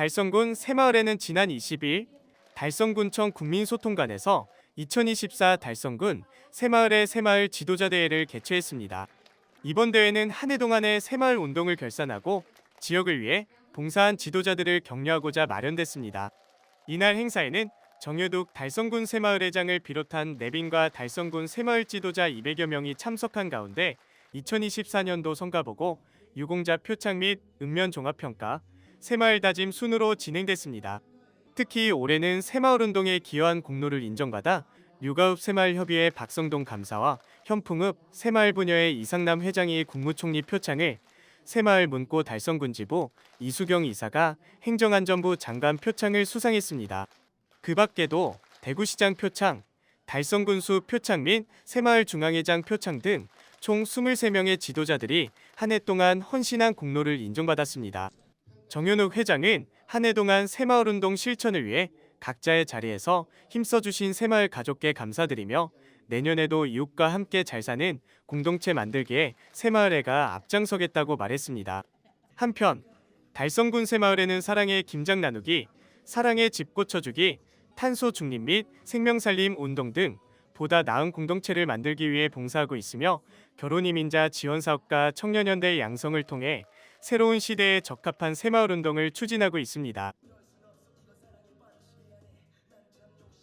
달성군 새마을에는 지난 20일 달성군청 국민소통관에서 2024 달성군 새마을의 새마을 지도자 대회를 개최했습니다. 이번 대회는 한 해 동안의 새마을 운동을 결산하고 지역을 위해 봉사한 지도자들을 격려하고자 마련됐습니다. 이날 행사에는 정효둑 달성군 새마을회장을 비롯한 내빈과 달성군 새마을 지도자 200여 명이 참석한 가운데 2024년도 성과보고 유공자 표창 및 읍면 종합평가, 새마을 다짐 순으로 진행됐습니다. 특히 올해는 새마을 운동에 기여한 공로를 인정받아 육아읍 새마을협의회 박성동 감사와 현풍읍 새마을 부녀의 이상남 회장이 국무총리 표창을 새마을 문고 달성군지부 이수경 이사가 행정안전부 장관 표창을 수상했습니다. 그 밖에도 대구시장 표창, 달성군수 표창 및 새마을 중앙회장 표창 등 총 23명의 지도자들이 한 해 동안 헌신한 공로를 인정받았습니다. 정현욱 회장은 한 해 동안 새마을운동 실천을 위해 각자의 자리에서 힘써주신 새마을 가족께 감사드리며 내년에도 이웃과 함께 잘 사는 공동체 만들기에 새마을회가 앞장서겠다고 말했습니다. 한편 달성군 새마을에는 사랑의 김장 나누기, 사랑의 집 고쳐주기, 탄소 중립 및 생명살림 운동 등 보다 나은 공동체를 만들기 위해 봉사하고 있으며 결혼 이민자 지원 사업과 청년연대 양성을 통해 새로운 시대에 적합한 새마을 운동을 추진하고 있습니다.